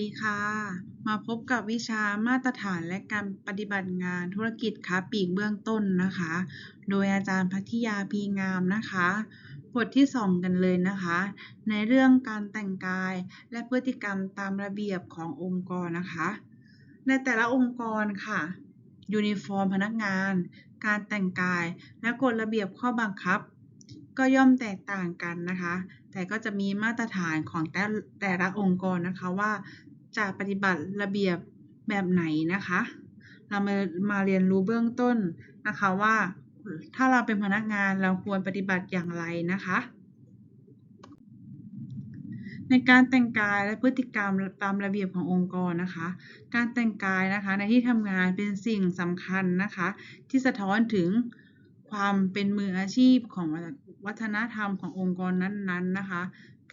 ดีค่ะ มาพบกับวิชามาตรฐานและการปฏิบัติงานธุรกิจค้าปลีกเบื้องต้นนะคะ โดยอาจารย์พัทยาพีงามนะคะ บทที่ 2 กันเลยนะคะ ในเรื่องการแต่งกายและพฤติกรรมตามระเบียบขององค์กรนะคะ ในแต่ละองค์กรค่ะ ยูนิฟอร์มพนักงาน การแต่งกายและกฎระเบียบข้อบังคับ ก็ย่อมแตกต่างกันนะคะแต่ก็จะมีมาตรฐานของแต่แต่ละองค์กรนะคะว่า จะปฏิบัติระเบียบแบบไหนนะคะ เรามามาเรียนรู้เบื้องต้นนะคะว่าถ้าเราเป็นพนักงานเราควรปฏิบัติอย่างไรนะคะ ในการแต่งกายและพฤติกรรมตามระเบียบขององค์กรนะคะ การแต่งกายนะคะในที่ทำงานเป็นสิ่งสำคัญนะคะ ที่สะท้อนถึงความเป็นมืออาชีพของวัฒนธรรมขององค์กรนั้นๆนะคะ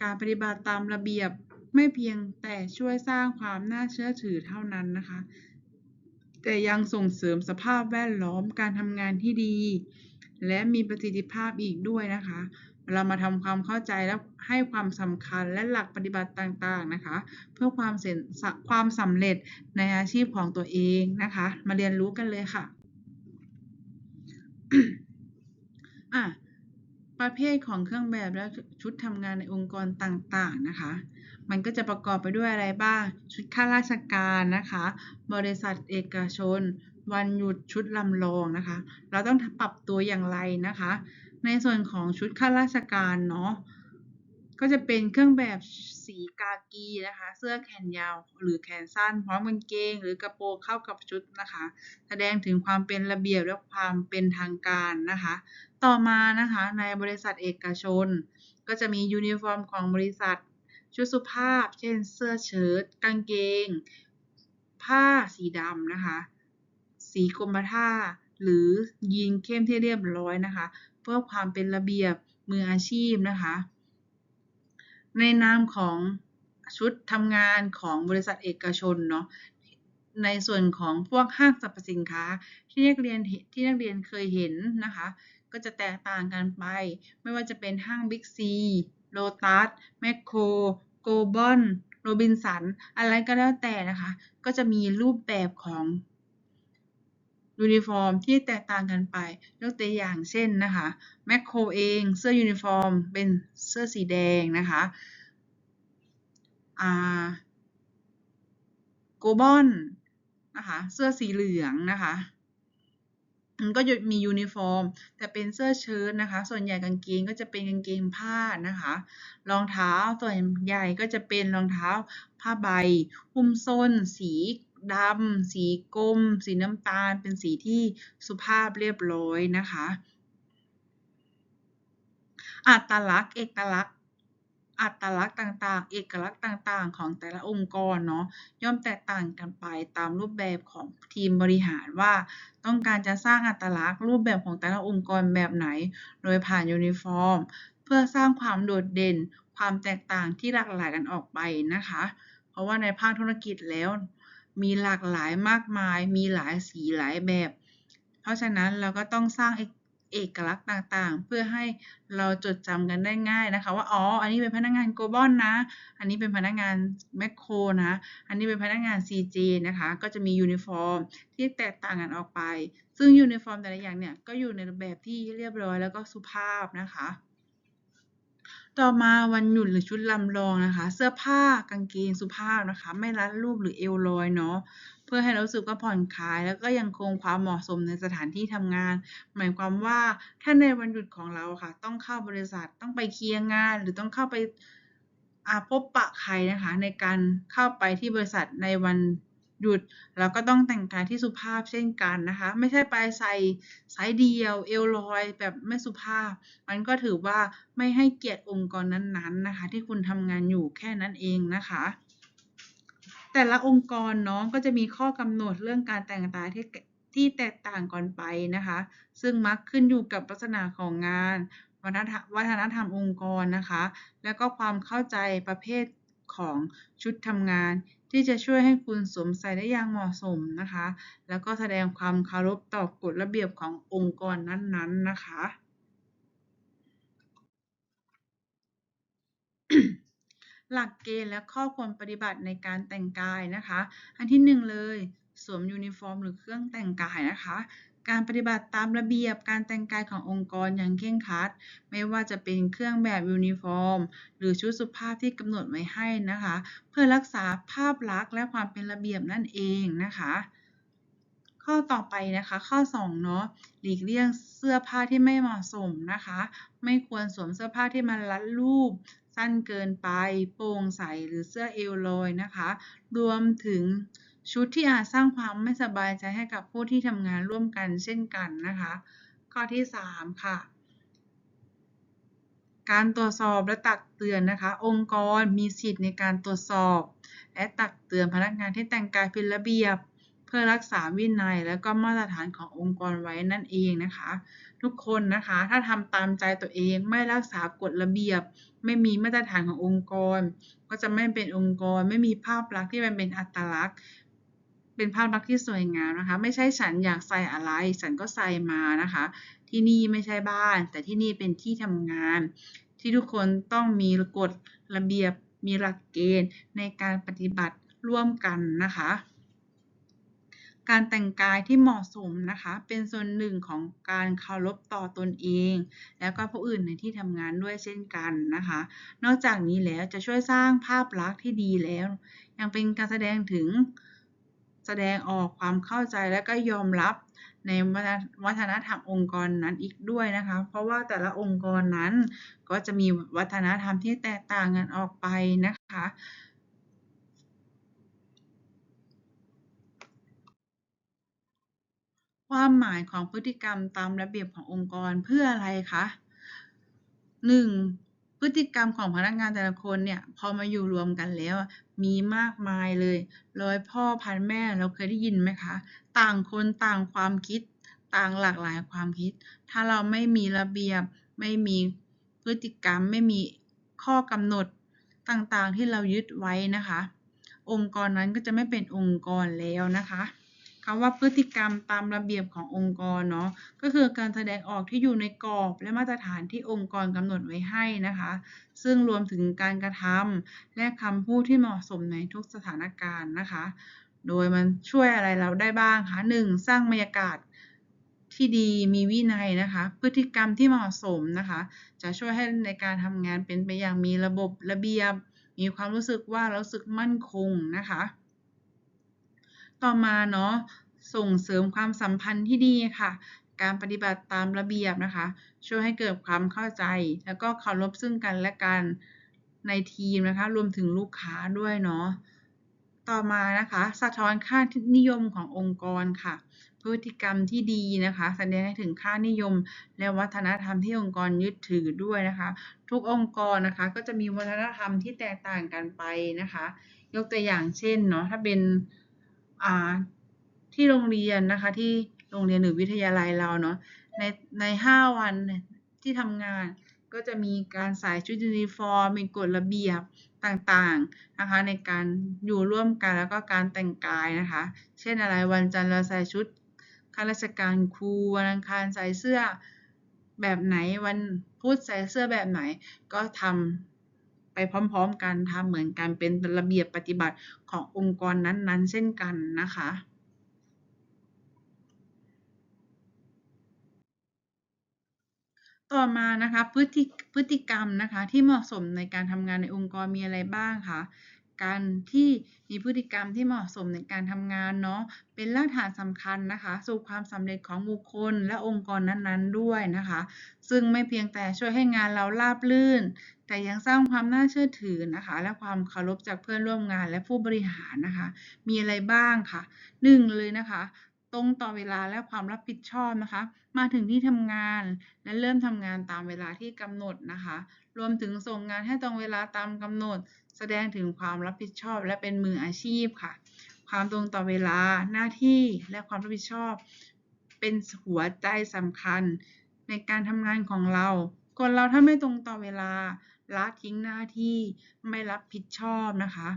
การปฏิบัติตามระเบียบ ไม่เพียงแต่ช่วยสร้างความน่าเชื่อถือเท่านั้นนะคะ แต่ยังส่งเสริมสภาพแวดล้อมการทำงานที่ดี และมีประสิทธิภาพอีกด้วยนะคะ เรามาทำความเข้าใจและให้ความสำคัญและหลักปฏิบัติต่างๆนะคะ เพื่อความเสร็จความสำเร็จในอาชีพของตัวเองนะคะ มาเรียนรู้กันเลยค่ะอะประเภทของเครื่องแบบและชุดทำงานในองค์กรต่างๆนะคะ มันก็จะประกอบไปด้วยอะไรบ้าง ชุดข้าราชการนะคะ บริษัทเอกชน วันหยุดชุดลำลองนะคะ เราต้องปรับตัวอย่างไรนะคะ ในส่วนของชุดข้าราชการเนาะก็จะเป็นเครื่องแบบสีกากีนะคะ เสื้อแขนยาวหรือแขนสั้น พร้อมกางเกง หรือกระโปรงเข้ากับชุดนะคะ แสดงถึงความเป็นระเบียบและความเป็นทางการนะคะ ต่อมานะคะในบริษัทเอกชน ก็จะมียูนิฟอร์มของบริษัท ชุดสุภาพ เช่น เสื้อเชิ้ตกางเกง ผ้าสีดำนะคะ สีกรมท่า หรือยีนเข้มที่เรียบร้อยนะคะ เพื่อความเป็นระเบียบมืออาชีพนะคะ ในนามของชุดทำงานของบริษัทเอกชนเนาะในส่วนของพวกห้างสรรพสินค้า ที่นักเรียนที่นักเรียนเคยเห็นนะคะ ก็จะแตกต่างกันไป ไม่ว่าจะเป็นห้างบิ๊กซี โลตัสแมคโครโกลบอลโรบินสัน อะไรก็แล้วแต่นะคะ ก็จะมีรูปแบบของยูนิฟอร์มที่แตกต่างกันไป ยกตัวอย่างเช่นนะคะแมคโครเองเสื้อยูนิฟอร์มเป็นเสื้อสีแดงนะคะอ่าโกลบอลนะคะ เสื้อสีเหลืองนะคะ มันก็จะมียูนิฟอร์ม แต่เป็นเสื้อเชิ้ตนะคะ ส่วนใหญ่กางเกงก็จะเป็นกางเกงผ้านะคะ รองเท้าส่วนใหญ่ก็จะเป็นรองเท้าผ้าใบ หุ้มส้น สีดำสีกรมสีน้ำตาล เป็นสีที่สุภาพเรียบร้อยนะคะ อัตลักษณ์เอกลักษณ์ อัตลักษณ์ต่างๆ เอกลักษณ์ต่างๆ ของแต่ละองค์กรเนาะย่อมแตกต่างกันไปตามรูปแบบของทีมบริหารว่า ต้องการจะสร้างอัตลักษณ์รูปแบบของแต่ละองค์กรแบบไหน โดยผ่านยูนิฟอร์ม เพื่อสร้างความโดดเด่น ความแตกต่างที่หลากหลายกันออกไปนะคะ เพราะว่าในภาคธุรกิจแล้ว มีหลากหลายมากมาย มีหลายสีหลายแบบ เพราะฉะนั้นเราก็ต้องสร้างเอก เอกลักษณ์ต่างๆ เพื่อให้เราจดจำกันได้ง่ายนะคะ ว่าอ๋ออันนี้เป็นพนักงานโกลบอลนะ อันนี้เป็นพนักงานแมคโครนะอันนี้เป็นพนักงาน CG นะคะก็จะมียูนิฟอร์มที่แตกต่างกันออกไป ซึ่งยูนิฟอร์มแต่ละอย่างเนี่ยก็อยู่ในแบบที่เรียบร้อยแล้วก็สุภาพนะคะ ต่อมาวันหยุดหรือชุดลำลองนะคะ เสื้อผ้ากางเกงสุภาพนะคะ ไม่รัดรูปหรือเอวลอยเนาะเพื่อให้เรารู้สึกว่าผ่อนคลาย แล้วก็ยังคงความเหมาะสมในสถานที่ทำงาน หมายความว่าถ้าในวันหยุดของเราค่ะ ต้องเข้าบริษัทต้องไปเคลียร์งาน หรือต้องเข้าไปพบปะใครนะคะ ในการเข้าไปที่บริษัทในวัน หยุด เราก็ต้องแต่งกายที่สุภาพเช่นกันนะคะ ไม่ใช่ไปใส่สายเดียว เอวลอยแบบไม่สุภาพ มันก็ถือว่าไม่ให้เกียรติองค์กรนั้นๆนะคะ ที่คุณทำงานอยู่แค่นั้นเองนะคะแต่ละองค์กรเนาะก็จะมีข้อกำหนดเรื่องการแต่งกายที่ที่แตกต่างกันไปนะคะ ซึ่งมักขึ้นอยู่กับลักษณะของงาน วัฒนธรรมวัฒนธรรมองค์กรนะคะ แล้วก็ความเข้าใจประเภทของชุดทำงาน ที่จะช่วยให้คุณสวมใส่ได้อย่างเหมาะสมนะคะ แล้วก็แสดงความเคารพต่อกฎระเบียบขององค์กรนั้นๆนะคะ หลักเกณฑ์และข้อควรปฏิบัติในการแต่งกายนะคะ อันที่หนึ่งเลยสวมยูนิฟอร์มหรือเครื่องแต่งกายนะคะ การปฏิบัติตามระเบียบการแต่งกายขององค์กรอย่างเคร่งครัด ไม่ว่าจะเป็นเครื่องแบบยูนิฟอร์ม หรือชุดสุภาพที่กำหนดไว้ให้นะคะ เพื่อรักษาภาพลักษณ์และความเป็นระเบียบนั่นเองนะคะข้อต่อไปนะคะข้อ2เนาะหลีกเลี่ยงเสื้อผ้าที่ไม่เหมาะสมนะคะ ไม่ควรสวมเสื้อผ้าที่มันรัดรูป สั้นเกินไป โปร่งใสหรือเสื้อเอวลอยนะคะ รวมถึง ชุดที่อาจสร้างความไม่สบายใจให้กับผู้ที่ทำงานร่วมกันเช่นกันนะคะ ข้อที่ 3 ค่ะ การตรวจสอบและตักเตือนนะคะ องค์กรมีสิทธิ์ในการตรวจสอบ และตักเตือนพนักงานที่แต่งกายผิดระเบียบ เพื่อรักษาวินัยและก็มาตรฐานขององค์กรไว้นั่นเองนะคะ ทุกคนนะคะถ้าทำตามใจตัวเองไม่รักษากฎระเบียบ ไม่มีมาตรฐานขององค์กร ก็จะไม่เป็นองค์กร ไม่มีภาพลักษณ์ที่มันเป็นอัตลักษณ์ เป็นภาพลักษณ์ที่สวยงามนะคะ ไม่ใช่ฉันอยากใส่อะไร ฉันก็ใส่มานะคะ ที่นี่ไม่ใช่บ้าน แต่ที่นี่เป็นที่ทำงาน ที่ทุกคนต้องมีกฎระเบียบมีหลักเกณฑ์ในการปฏิบัติร่วมกันนะคะ การแต่งกายที่เหมาะสมนะคะ เป็นส่วนหนึ่งของการเคารพต่อตนเอง แล้วก็ผู้อื่นในที่ทำงานด้วยเช่นกันนะคะ นอกจากนี้แล้วจะช่วยสร้างภาพลักษณ์ที่ดีแล้ว ยังเป็นการแสดงถึง แสดงออกความเข้าใจและก็ยอมรับในวัฒนธรรมองค์กรนั้นอีกด้วยนะคะ เพราะว่าแต่ละองค์กรนั้นก็จะมีวัฒนธรรมที่แตกต่างกันออกไปนะคะ ความหมายของพฤติกรรมตามระเบียบขององค์กรเพื่ออะไรคะ 1. พฤติกรรมของพนักงานแต่ละคนเนี่ย พอมาอยู่รวมกันแล้วมีมากมายเลย ร้อยพ่อพันแม่เราเคยได้ยินไหมคะ ต่างคนต่างความคิด ต่างหลากหลายความคิด ถ้าเราไม่มีระเบียบ ไม่มีพฤติกรรม ไม่มีข้อกำหนดต่างๆที่เรายึดไว้นะคะ องค์กรนั้นก็จะไม่เป็นองค์กรแล้วนะคะ คำว่าพฤติกรรมตามระเบียบขององค์กรเนาะก็คือการแสดงออกที่อยู่ในกรอบและมาตรฐานที่องค์กรกำหนดไว้ให้นะคะ ซึ่งรวมถึงการกระทำและคำพูดที่เหมาะสมในทุกสถานการณ์นะคะ โดยมันช่วยอะไรเราได้บ้างคะ 1. สร้างบรรยากาศที่ดีมีวินัยนะคะ พฤติกรรมที่เหมาะสมนะคะ จะช่วยให้ในการทำงานเป็นไปอย่างมีระบบระเบียบ มีความรู้สึกว่ารู้สึกมั่นคงนะคะ ต่อมาเนาะส่งเสริมความสัมพันธ์ที่ดีค่ะ การปฏิบัติตามระเบียบนะคะ ช่วยให้เกิดความเข้าใจ แล้วก็เคารพซึ่งกันและกันในทีมนะคะ รวมถึงลูกค้าด้วยเนาะต่อมานะคะ สะท้อนค่านิยมขององค์กรค่ะ พฤติกรรมที่ดีนะคะ แสดงให้ถึงค่านิยม และวัฒนธรรมที่องค์กรยึดถือด้วยนะคะ ทุกองค์กรนะคะ ก็จะมีวัฒนธรรมที่แตกต่างกันไปนะคะ ยกตัวอย่างเช่นเนาะถ้าเป็น ที่โรงเรียนนะคะที่โรงเรียนหรือวิทยาลัยเราเนาะในในห้าวันที่ทำงานก็จะมีการใส่ชุดยูนิฟอร์มมีกฎระเบียบต่างๆนะคะในการอยู่ร่วมกันแล้วก็การแต่งกายนะคะ เช่นอะไรวันจันทร์เราใส่ชุดข้าราชการครูวันอังคารใส่เสื้อแบบไหนวันพุธใส่เสื้อแบบไหนก็ทำ ไปพร้อมๆ กันทำเหมือนกันเป็นระเบียบปฏิบัติขององค์กรนั้นๆ เช่นกันนะคะต่อมานะคะพฤติพฤติกรรมนะคะที่เหมาะสมในการทำงานในองค์กรมีอะไรบ้างคะ การที่มีพฤติกรรมที่เหมาะสมในการทำงานเนาะเป็นรากฐานสำคัญนะคะ สู่ความสำเร็จของบุคคลและองค์กรนั้นๆด้วยนะคะ ซึ่งไม่เพียงแต่ช่วยให้งานเราราบรื่น แต่ยังสร้างความน่าเชื่อถือนะคะ และความเคารพจากเพื่อนร่วมงานและผู้บริหารนะคะ มีอะไรบ้างคะหนึ่งเลยนะคะตรงต่อเวลาและความรับผิดชอบนะคะ มาถึงที่ทำงานและเริ่มทำงานตามเวลาที่กำหนดนะคะ รวมถึงส่งงานให้ตรงเวลาตามกำหนด แสดงถึงความรับผิดชอบและเป็นมืออาชีพค่ะ ความตรงต่อเวลาหน้าที่และความรับผิดชอบ เป็นหัวใจสำคัญ ในการทำงานของเราคนเราถ้าไม่ตรงต่อเวลาละทิ้งหน้าที่ไม่รับผิดชอบนะคะ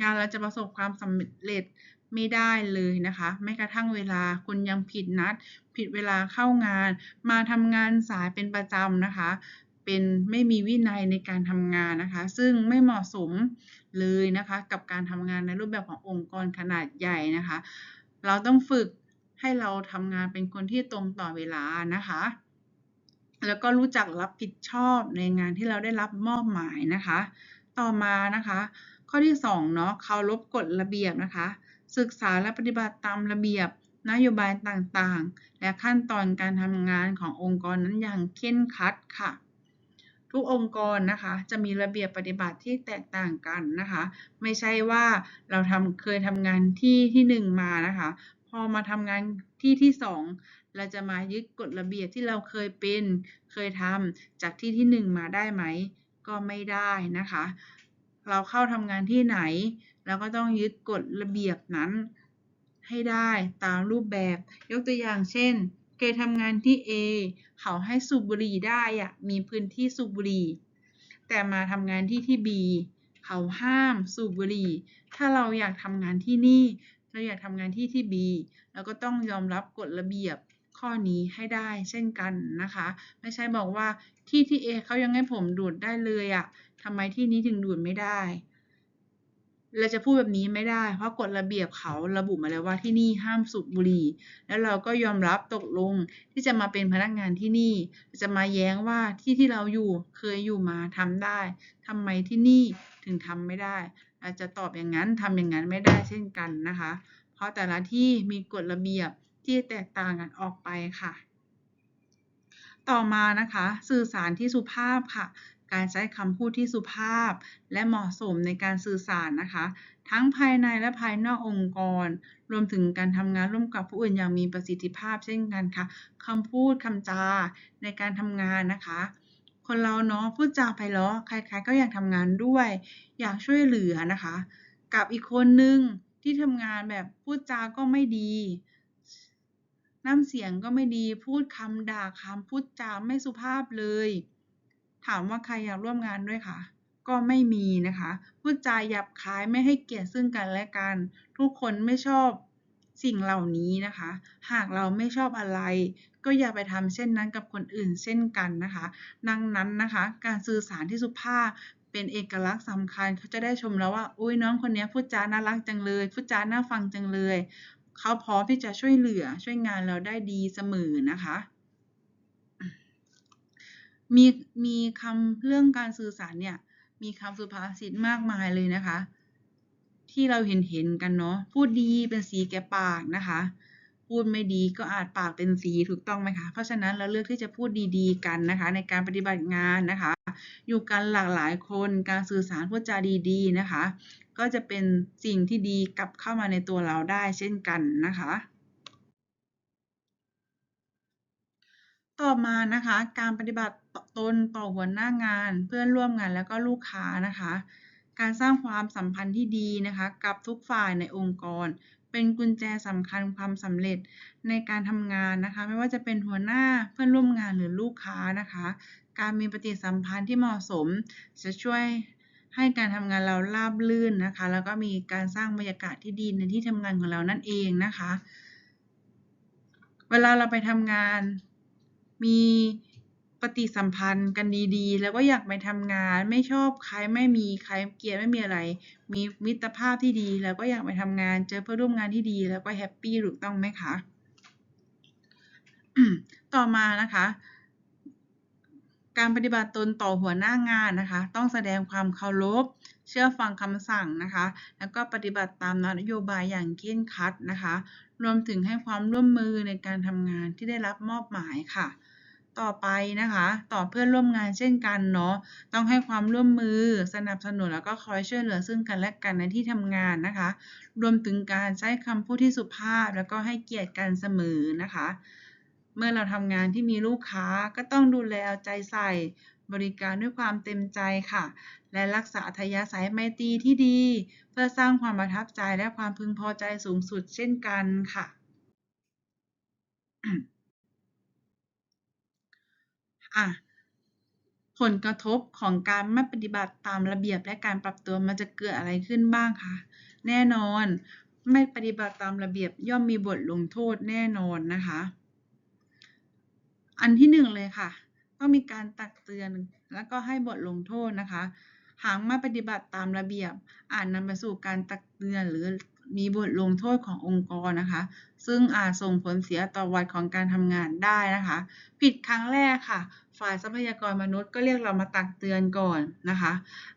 งานเราจะประสบความสำเร็จไม่ได้เลยนะคะไม่กระทั่งเวลาคุณยังผิดนัด ผิดเวลาเข้างาน มาทำงานสายเป็นประจำนะคะ เป็นไม่มีวินัยในการทำงานนะคะ ซึ่งไม่เหมาะสมเลยนะคะ กับการทำงานในรูปแบบขององค์กรขนาดใหญ่นะคะ เราต้องฝึกให้เราทำงานเป็นคนที่ตรงต่อเวลานะคะ แล้วก็รู้จักรับผิดชอบในงานที่เราได้รับมอบหมายนะคะ ต่อมานะคะ ข้อที่2เนาะเคารพกฎระเบียบนะคะ ศึกษาและปฏิบัติตามระเบียบนโยบายต่างๆ และขั้นตอนการทำงานขององค์กรนั้นอย่างเคร่งครัดค่ะ ทุกองค์กรนะคะจะมีระเบียบปฏิบัติที่แตกต่างกันนะคะ ไม่ใช่ว่าเราทำเคยทำงานที่ที่หนึ่งมานะคะ พอมาทำงานที่ที่สองเราจะมายึดกฎระเบียบที่เราเคยเป็นเคยทำจากที่ที่หนึ่งมาได้ไหม ก็ไม่ได้นะคะ เราเข้าทำงานที่ไหนเราก็ต้องยึดกฎระเบียบนั้นให้ได้ตามรูปแบบยกตัวอย่างเช่น เคยทำงานที่ A เขาให้สูบบุหรี่ได้อะมีพื้นที่สูบบุหรี่ แต่มาทำงานที่ที่ B เขาห้ามสูบบุหรี่ ถ้าเราอยากทำงานที่นี่ เราอยากทำงานที่ที่ B เราก็ต้องยอมรับกฎระเบียบข้อนี้ให้ได้เช่นกันนะคะ ไม่ใช่บอกว่าที่ที่ A เขายังให้ผมดูดได้เลยอะทำไมที่นี้ถึงดูดไม่ได้ เราจะพูดแบบนี้ไม่ได้ เพราะกฎระเบียบเขาระบุมาแล้วว่าที่นี่ห้ามสูบบุหรี่ แล้วเราก็ยอมรับตกลงที่จะมาเป็นพนักงานที่นี่ จะมาแย้งว่าที่ที่เราอยู่เคยอยู่มาทำได้ทำไมที่นี่ถึงทำไม่ได้เราจะตอบอย่างนั้นทำอย่างนั้นไม่ได้เช่นกันนะคะ เพราะแต่ละที่มีกฎระเบียบที่แตกต่างกันออกไปค่ะ ต่อมานะคะ สื่อสารที่สุภาพค่ะ การใช้คำพูดที่สุภาพ และเหมาะสมในการสื่อสารนะคะ ทั้งภายในและภายนอกองค์กร รวมถึงการทำงานร่วมกับผู้อื่นอย่างมีประสิทธิภาพเช่นกันค่ะคำพูดคำจาในการทำงานนะคะ คนเราเนาะพูดจาไพเราะใครๆก็อยากทำงานด้วย อยากช่วยเหลือนะคะ กับอีกคนนึงที่ทำงานแบบพูดจาก็ไม่ดีน้ำเสียงก็ไม่ดี พูดคำด่าคำพูดจาไม่สุภาพเลย ถามว่าใครอยากร่วมงานด้วยคะ ก็ไม่มีนะคะพูดจาหยาบคายไม่ให้เกียรติซึ่งกันและกัน ทุกคนไม่ชอบสิ่งเหล่านี้นะคะ หากเราไม่ชอบอะไร ก็อย่าไปทำเช่นนั้นกับคนอื่นเช่นกันนะคะ ดังนั้นนะคะ การสื่อสารที่สุภาพเป็นเอกลักษณ์สำคัญเขาจะได้ชมแล้วว่า อุ้ยน้องคนนี้พูดจาน่ารักจังเลยพูดจาน่าฟังจังเลย เขาพร้อมที่จะช่วยเหลือช่วยงานเราได้ดีเสมอนะคะ มีมีคำเรื่องการสื่อสารเนี่ย มีคำสุภาษิตมากมายเลยนะคะ ที่เราเห็นเห็นกันเนาะพูดดีเป็นสีแก่ปากนะคะ พูดไม่ดีก็อาจปากเป็นสีถูกต้องไหมคะ เพราะฉะนั้นเราเลือกที่จะพูดดีๆกันนะคะ ในการปฏิบัติงานนะคะ อยู่กันหลากหลายคนการสื่อสารพูดจาดีๆนะคะ ก็จะเป็นสิ่งที่ดีกลับเข้ามาในตัวเราได้เช่นกันนะคะต่อมานะคะการปฏิบัติ ตนต่อหัวหน้างาน เพื่อนร่วมงานแล้วก็ลูกค้านะคะ การสร้างความสัมพันธ์ที่ดีนะคะ กับทุกฝ่ายในองค์กร เป็นกุญแจสำคัญความสำเร็จในการทำงานนะคะ ไม่ว่าจะเป็นหัวหน้าเพื่อนร่วมงานหรือลูกค้านะคะ การมีปฏิสัมพันธ์ที่เหมาะสม จะช่วยให้การทำงานเราราบรื่นนะคะ แล้วก็มีการสร้างบรรยากาศที่ดีในที่ทำงานของเรานั่นเองนะคะ เวลาเราไปทำงานมี ปฏิสัมพันธ์กันดีๆ แล้วก็อยากไปทำงาน ไม่ชอบใครไม่มีใครเกลียดไม่มีอะไร มีมิตรภาพที่ดี แล้วก็อยากไปทำงาน เจอเพื่อนร่วมงานที่ดี แล้วก็แฮปปี้ถูกต้องไหมคะ ต่อมานะคะ การปฏิบัติตนต่อหัวหน้างานนะคะ ต้องแสดงความเคารพ เชื่อฟังคำสั่งนะคะ แล้วก็ปฏิบัติตามนโยบายอย่างเคร่งครัดนะคะ รวมถึงให้ความร่วมมือในการทำงานที่ได้รับมอบหมายค่ะ ต่อไปนะคะ ต่อเพื่อนร่วมงานเช่นกันเนาะต้องให้ความร่วมมือสนับสนุนแล้วก็คอยช่วยเหลือซึ่งกันและกันในที่ทำงานนะคะ รวมถึงการใช้คำพูดที่สุภาพ แล้วก็ให้เกียรติกันเสมอนะคะ เมื่อเราทำงานที่มีลูกค้าก็ต้องดูแลเอาใจใส่บริการด้วยความเต็มใจค่ะ และรักษาอัธยาศัยไมตรีที่ดี เพื่อสร้างความประทับใจและความพึงพอใจสูงสุดเช่นกันค่ะ อะผลกระทบของการไม่ปฏิบัติตามระเบียบและการปรับตัวมันจะเกิดอะไรขึ้นบ้างคะแน่นอน ไม่ปฏิบัติตามระเบียบย่อมมีบทลงโทษแน่นอนนะคะ อันที่หนึ่งเลยค่ะต้องมีการตักเตือนแล้วก็ให้บทลงโทษนะคะ หากไม่ปฏิบัติตามระเบียบอาจนำไปสู่การตักเตือนหรือ มีบทลงโทษขององค์กรนะคะ ซึ่งอาจส่งผลเสียต่อวัดของการทำงานได้นะคะ ผิดครั้งแรกค่ะ ฝ่ายทรัพยากรมนุษย์ก็เรียกเรามาตักเตือนก่อนนะคะ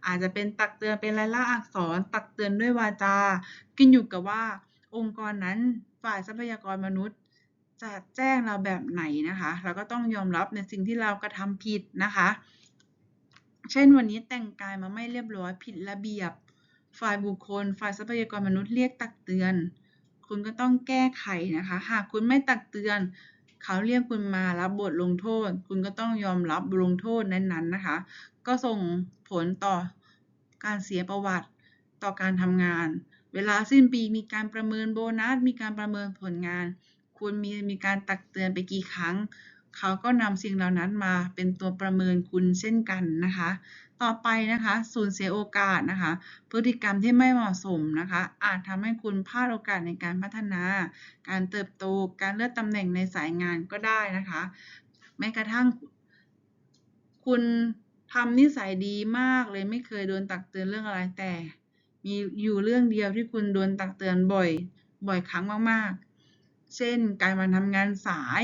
อาจจะเป็นตักเตือนเป็นลายลักษณ์อักษร ตักเตือนด้วยวาจา ขึ้นอยู่กับว่า องค์กรนั้นฝ่ายทรัพยากรมนุษย์จะแจ้งเราแบบไหนนะคะ เราก็ต้องยอมรับในสิ่งที่เรากระทำผิดนะคะ เช่นวันนี้แต่งกายมาไม่เรียบร้อยผิดระเบียบ ฝ่ายบุคคล ฝ่ายทรัพยากรมนุษย์เรียกตักเตือน คุณก็ต้องแก้ไขนะคะ หากคุณไม่ตักเตือน เขาเรียกคุณมารับบทลงโทษ คุณก็ต้องยอมรับบทลงโทษนั้นๆนะคะ ก็ส่งผลต่อการเสียประวัติต่อการทำงาน เวลาสิ้นปีมีการประเมินโบนัส มีการประเมินผลงาน คุณมีมีการตักเตือนไปกี่ครั้ง เขาก็นำสิ่งเหล่านั้นมาเป็นตัวประเมินคุณเช่นกันนะคะ ต่อไปนะคะสูญเสียโอกาสนะคะ พฤติกรรมที่ไม่เหมาะสมนะคะ อาจทำให้คุณพลาดโอกาสในการพัฒนา การเติบโตการเลื่อนตำแหน่งในสายงานก็ได้นะคะ แม้กระทั่ง คุณทำนิสัยดีมากเลยไม่เคยโดนตักเตือนเรื่องอะไรแต่ มีอยู่เรื่องเดียวที่คุณโดนตักเตือนบ่อย บ่อยครั้งมากๆ เช่น การมาทำงานสาย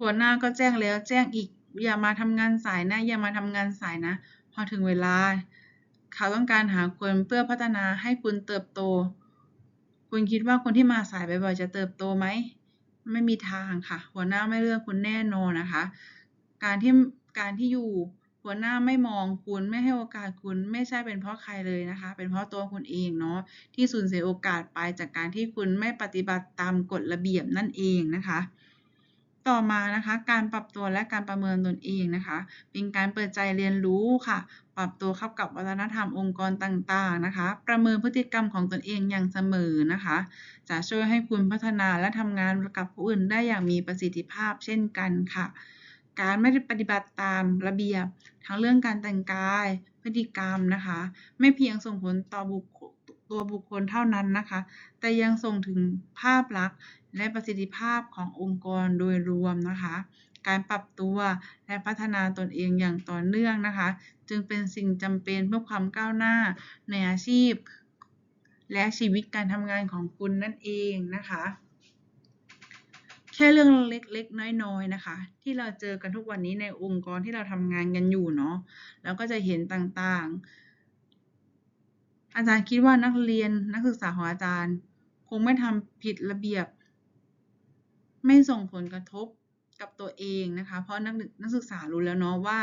หัวหน้าก็แจ้งแล้วแจ้งอีก อย่ามาทำงานสายนะ อย่ามาทำงานสายนะ พอถึงเวลา เขาต้องการหาคนเพื่อพัฒนาให้คุณเติบโต คุณคิดว่าคนที่มาสายบ่อยๆจะเติบโตไหม ไม่มีทางค่ะ หัวหน้าไม่เลือกคุณแน่นอนนะคะ การที่การที่อยู่หัวหน้าไม่มองคุณไม่ให้โอกาสคุณไม่ใช่เป็นเพราะใครเลยนะคะ เป็นเพราะตัวคุณเองเนาะที่สูญเสียโอกาสไปจากการที่คุณไม่ปฏิบัติตามกฎระเบียบนั่นเองนะคะ ต่อมานะคะ การปรับตัวและการประเมินตนเองนะคะ เป็นการเปิดใจเรียนรู้ค่ะ ปรับตัวเข้ากับวัฒนธรรมองค์กรต่างๆนะคะ ประเมินพฤติกรรมของตนเองอย่างเสมอนะคะ จะช่วยให้คุณพัฒนาและทำงานกับผู้อื่นได้อย่างมีประสิทธิภาพเช่นกันค่ะ การไม่ปฏิบัติตามระเบียบ ทั้งเรื่องการแต่งกาย พฤติกรรมนะคะ ไม่เพียงส่งผลต่อบุค ตัวบุคคลเท่านั้นนะคะ แต่ยังส่งถึงภาพลักษณ์และประสิทธิภาพขององค์กรโดยรวมนะคะ การปรับตัวและพัฒนาตนเองอย่างต่อเนื่องนะคะ จึงเป็นสิ่งจำเป็นเพื่อความก้าวหน้าในอาชีพ และชีวิตการทำงานของคุณนั่นเองนะคะแค่เรื่องเล็กๆ น้อยๆ นะคะ ที่เราเจอกันทุกวันนี้ในองค์กรที่เราทำงานกันอยู่เนาะแล้วก็จะเห็นต่างๆ อาจารย์คิดว่านักเรียนนักศึกษาของอาจารย์ คงไม่ทำผิดระเบียบ ไม่ส่งผลกระทบกับตัวเองนะคะ เพราะนักนักศึกษารู้แล้วเนาะว่า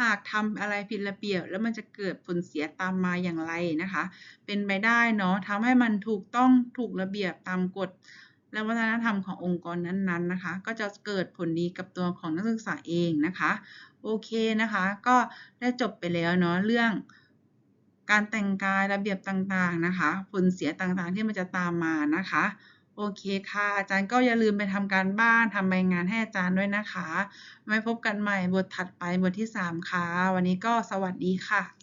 หากทำอะไรผิดระเบียบ แล้วมันจะเกิดผลเสียตามมาอย่างไรนะคะ เป็นไปได้เนาะทำให้มันถูกต้องถูกระเบียบตามกฎ และวัฒนธรรมขององค์กรนั้นๆนะคะ ก็จะเกิดผลดีกับตัวของนักศึกษาเองนะคะ โอเคนะคะ ก็ได้จบไปแล้วเนาะเรื่อง การแต่งกายระเบียบต่างๆนะคะ ผลเสียต่างๆที่มันจะตามมานะคะ โอเคค่ะ อาจารย์ก็อย่าลืมไปทำการบ้านทำใบงานให้อาจารย์ด้วยนะคะ ไว้พบกันใหม่บทถัดไปบทที่ 3 ค่ะ วันนี้ก็สวัสดีค่ะ